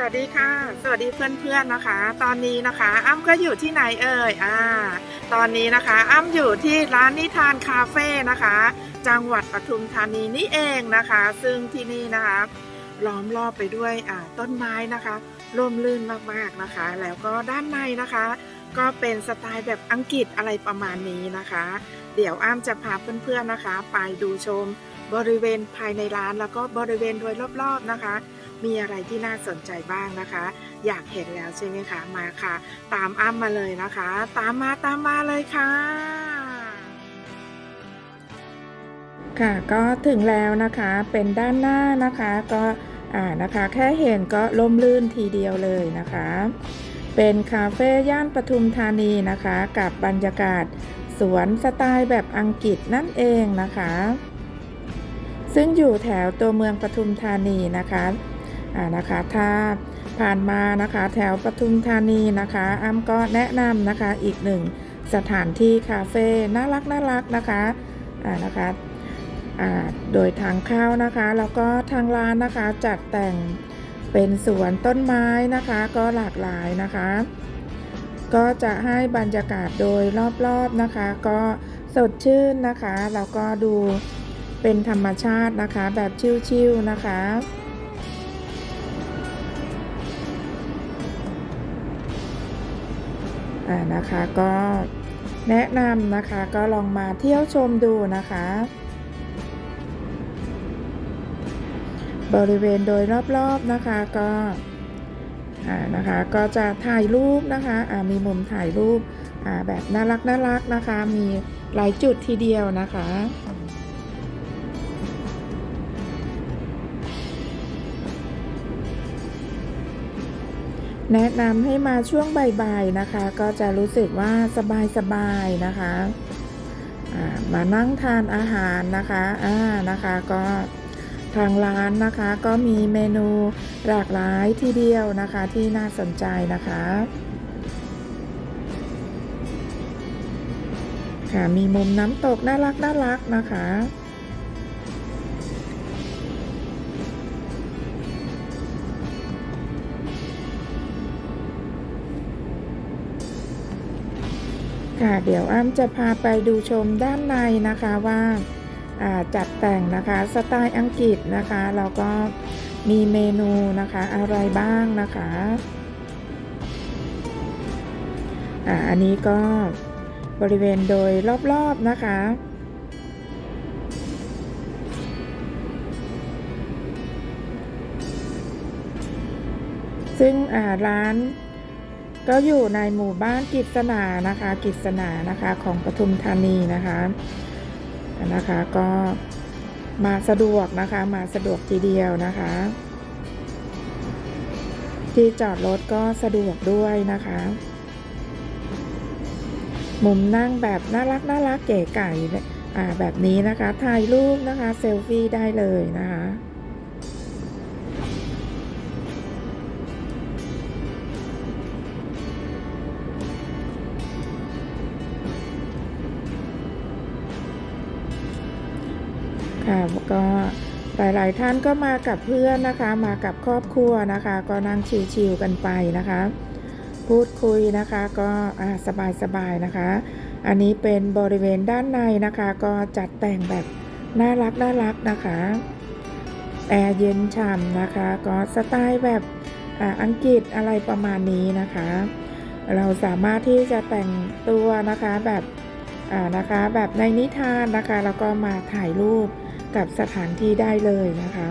สวัสดีค่ะ สวัสดีเพื่อนๆนะคะ ตอนนี้นะคะอ้ำก็อยู่ที่ไหนเอ่ยอ่า ตอนนี้นะคะ อ้ำอยู่ที่ร้านนิทานคาเฟ่นะคะ จังหวัดปทุมธานีนี่เองนะคะ ซึ่งที่นี่นะคะล้อมรอบไปด้วยอ่าต้นไม้นะคะร่มรื่นมากๆนะคะ แล้วก็ด้านในนะคะ ก็เป็นสไตล์แบบอังกฤษอะไรประมาณนี้นะคะ เดี๋ยวอ้ำจะพาเพื่อนๆนะคะ ไปดูชมบริเวณภายในร้านแล้วก็บริเวณโดยรอบๆนะคะ มีอะไรที่น่าสนใจบ้างนะคะ อยากเห็นแล้วใช่ไหมคะมาค่ะ ตามอ้ำมาเลยนะคะ ตามมาตามมาเลยค่ะค่ะก็ถึงแล้วนะคะเป็นด้านหน้านะคะก็อ่านะคะแค่เห็นก็ล่มลื่นทีเดียวเลยนะคะ เป็นคาเฟ่ย่านปทุมธานีนะคะ กับบรรยากาศสวนสไตล์แบบอังกฤษนั่นเองนะคะ ซึ่งอยู่แถวตัวเมืองปทุมธานีนะคะ อ่านะคะถ้าผ่านมานะคะแถวปทุมธานีนะคะอ้ำก็แนะนำนะคะอีกหนึ่งสถานที่คาเฟ่น่ารักน่ารักนะคะอ่านะคะอ่าโดยทางเข้านะคะแล้วก็ทางร้านนะคะจัดแต่งเป็นสวนต้นไม้นะคะก็หลากหลายนะคะ ก็จะให้บรรยากาศโดยรอบๆนะคะ ก็สดชื่นนะคะแล้วก็ดูเป็นธรรมชาตินะคะแบบชิลๆนะคะ อ่านะคะก็แนะนำนะคะก็ลองมาเที่ยวชมดูนะคะ บริเวณโดยรอบๆนะคะก็อ่านะคะก็จะถ่ายรูปนะคะอ่ามีมุมถ่ายรูปอ่าแบบน่ารักน่ารักนะคะ มีหลายจุดทีเดียวนะคะ แนะนำให้มาช่วงบ่ายๆนะคะ ก็จะรู้สึกว่าสบายๆนะคะมานั่งทานอาหารนะคะอ่านะคะก็ทางร้านนะคะก็มีเมนูหลากหลายทีเดียวนะคะที่น่าสนใจนะคะค่ะมีมุมน้ำตกน่ารักน่ารักนะคะ ค่ะเดี๋ยวอ้ำจะพาไปดูชมด้านในนะคะว่าจัดแต่งนะคะสไตล์อังกฤษนะคะแล้วก็มีเมนูนะคะอะไรบ้างนะคะอ่าอันนี้ก็บริเวณโดยรอบๆนะคะ ซึ่งอ่าร้าน ก็อยู่ในหมู่บ้านกิษณานะคะกิษณานะคะของปทุมธานีนะคะนะคะก็มาสะดวกนะคะมาสะดวกทีเดียวนะคะ ที่จอดรถก็สะดวกด้วยนะคะ มุมนั่งแบบน่ารักน่ารักเก๋ไก่แบบนี้นะคะถ่ายรูปนะคะเซลฟี่ได้เลยนะคะ ค่ะก็หลายๆท่านก็มากับเพื่อนนะคะ มากับครอบครัวนะคะ ก็นั่งชิลๆกันไปนะคะ พูดคุยนะคะก็สบายๆนะคะ อันนี้เป็นบริเวณด้านในนะคะ ก็จัดแต่งแบบน่ารักน่ารักนะคะแอร์เย็นฉ่ำนะคะ ก็สไตล์แบบอ,อังกฤษอะไรประมาณนี้นะคะ เราสามารถที่จะแต่งตัวนะคะแบบนะคะแบบในนิทานนะคะ แล้วก็มาถ่ายรูป กับสถานที่ได้เลยนะคะ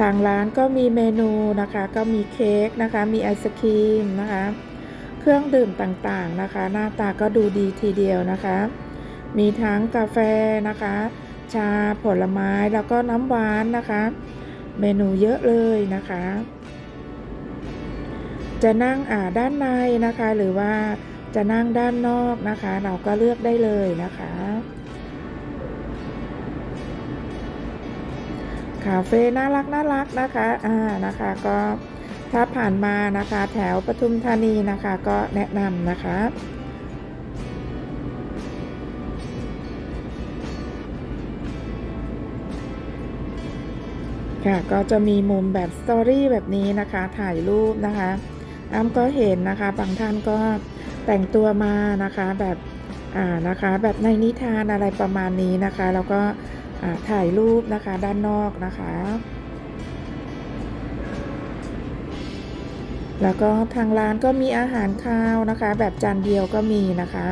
ทางร้านก็มีเมนูนะคะ ก็มีเค้กนะคะ มีไอศครีมนะคะ เครื่องดื่มต่างๆนะคะ หน้าตาก็ดูดีทีเดียวนะคะ มีทั้งกาแฟนะคะ ชาผลไม้แล้วก็น้ำหวานนะคะ เมนูเยอะเลยนะคะ จะนั่งอ่าด้านในนะคะหรือว่าจะนั่งด้านนอกนะคะ เราก็เลือกได้เลยนะคะ คาเฟ่น่ารักน่ารักนะคะ อ่า นะคะ ก็ถ้าผ่านมานะคะ แถวปทุมธานีนะคะ ก็แนะนำนะคะค่ะก็จะมีมุมแบบสตอรี่แบบนี้นะคะ ถ่ายรูปนะคะอ้ำก็เห็นนะคะ บางท่านก็แต่งตัวมานะคะแบบอ่านะคะ แบบในนิทานอะไรประมาณนี้นะคะ แล้วก็ ถ่ายรูปนะคะด้านนอกนะคะ แล้วก็ทางร้านก็มีอาหารข้าวนะคะ แบบจานเดียวก็มีนะคะ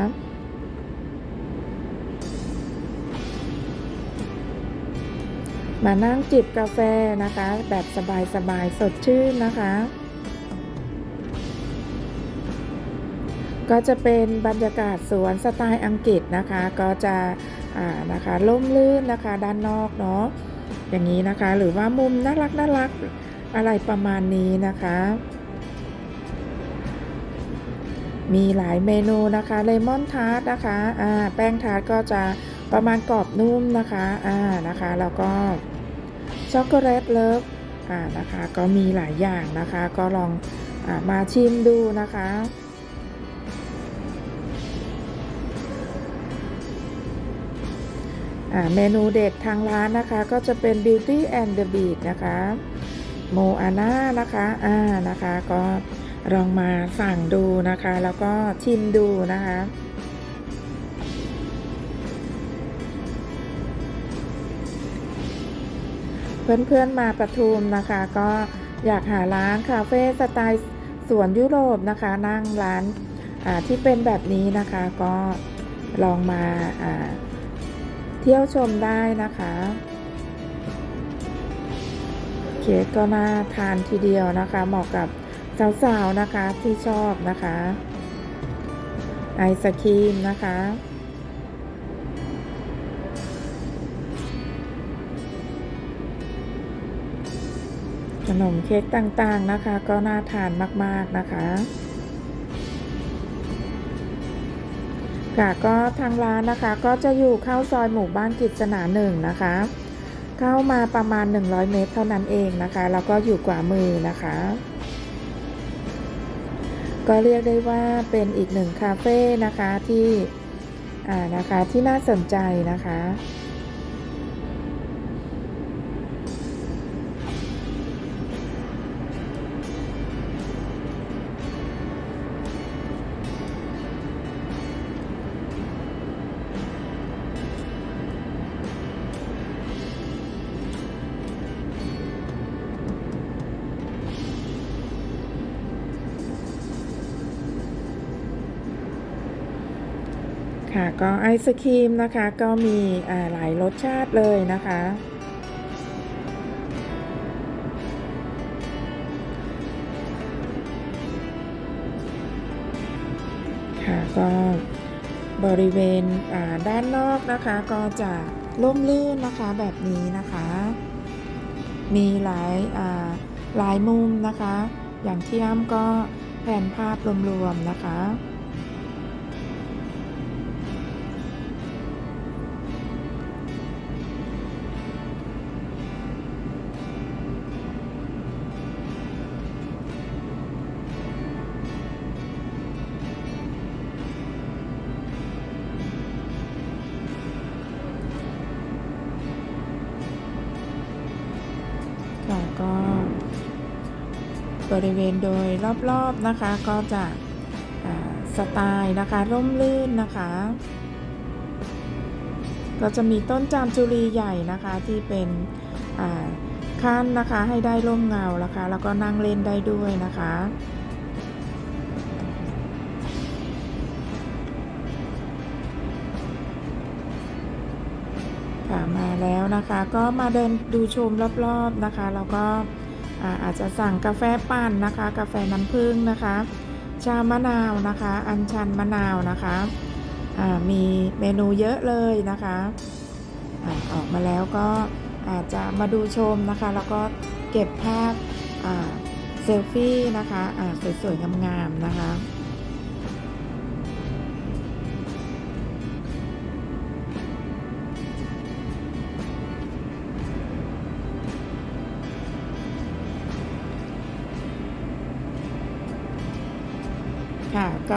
มานั่งจิบกาแฟนะคะ แบบสบายๆสดชื่นนะคะ ก็จะเป็นบรรยากาศสวนสไตล์อังกฤษนะคะ ก็จะ อ่านะคะร่มรื่นนะคะด้านนอกเนาะอย่างนี้นะคะหรือว่ามุมน่ารักน่ารักอะไรประมาณนี้นะคะ มีหลายเมนูนะคะเลมอนทาร์ตนะคะอ่าแป้งทาร์ตก็จะประมาณกรอบนุ่มนะคะอ่านะคะแล้วก็ช็อกโกแลตเลิฟอ่านะคะก็มีหลายอย่างนะคะก็ลองอามาชิมดูนะคะ เมนูเด็ดทางร้านนะคะก็จะเป็น Beauty and the Beat นะคะโมอาน่านะคะอ่านะคะก็ลองมาสั่งดูนะคะ แล้วก็ชิมดูนะคะเพื่อนๆมาปทุมนะคะ ก็อยากหาร้านคาเฟ่สไตล์สวนยุโรปนะคะ นั่งร้านที่เป็นแบบนี้นะคะ ก็ลองมาอ่า ที่ยวชมได้นะคะเค้กก็น่าทานทีเดียวนะคะ เหมาะกับสาวๆนะคะที่ชอบนะคะ ไอศครีมนะคะขนมเค้กต่างๆนะคะ ก็น่าทานมากๆนะคะ ค่ะก็ทางร้านนะคะก็จะอยู่เข้าซอยหมู่บ้านกิจนาหนึ่งนะคะ เข้ามาประมาณ 100 เมตรเท่านั้นเองนะคะแล้วก็อยู่กว่ามือนะคะ ก็เรียกได้ว่าเป็นอีกหนึ่งคาเฟ่นะคะที่อ่านะคะที่น่าสนใจนะคะ ค่ะก็ไอศครีมนะคะก็มีหลายรสชาติเลยนะคะ ค่ะก็บริเวณด้านนอกนะคะก็จะร่มรื่นนะคะแบบนี้นะคะ มีหลายาหลายมุมนะคะ อย่างที่อ้ำก็แผนภาพรวมๆนะคะ ริเวณโดยรอบๆนะคะ ก็จะสไตล์นะคะร่มรื่นนะคะ ก็จะมีต้นจามจุรีใหญ่นะคะที่เป็นขั้นนะคะให้ได้ร่มเงานะคะแล้วก็นั่งเล่นได้ด้วยนะคะค่ะมาแล้วนะคะก็มาเดินดูชมรอบๆนะคะ แล้วก็ อาจจะสั่งกาแฟปั่นนะคะ กาแฟน้ำผึ้งนะคะ ชามะนาวนะคะ อัญชันมะนาวนะคะมีเมนูเยอะเลยนะคะอออกมาแล้วก็อาจจะมาดูชมนะคะ แล้วก็เก็บภาพเซลฟี่นะคะสวยๆงามๆนะคะ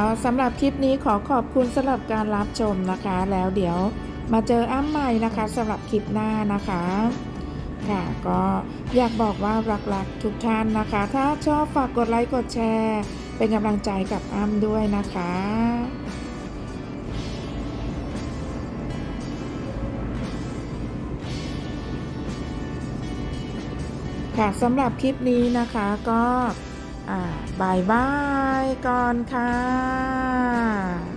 ก็สำหรับคลิปนี้ขอขอบคุณสำหรับการรับชมนะคะ แล้วเดี๋ยวมาเจออ้ำใหม่นะคะสำหรับคลิปหน้านะคะค่ะก็อยากบอกว่ารักๆทุกท่านนะคะ ถ้าชอบฝากกดไลค์กดแชร์ เป็นกำลังใจกับอ้ำด้วยนะคะค่ะสำหรับคลิปนี้นะคะก็ บายบายก่อนค่ะ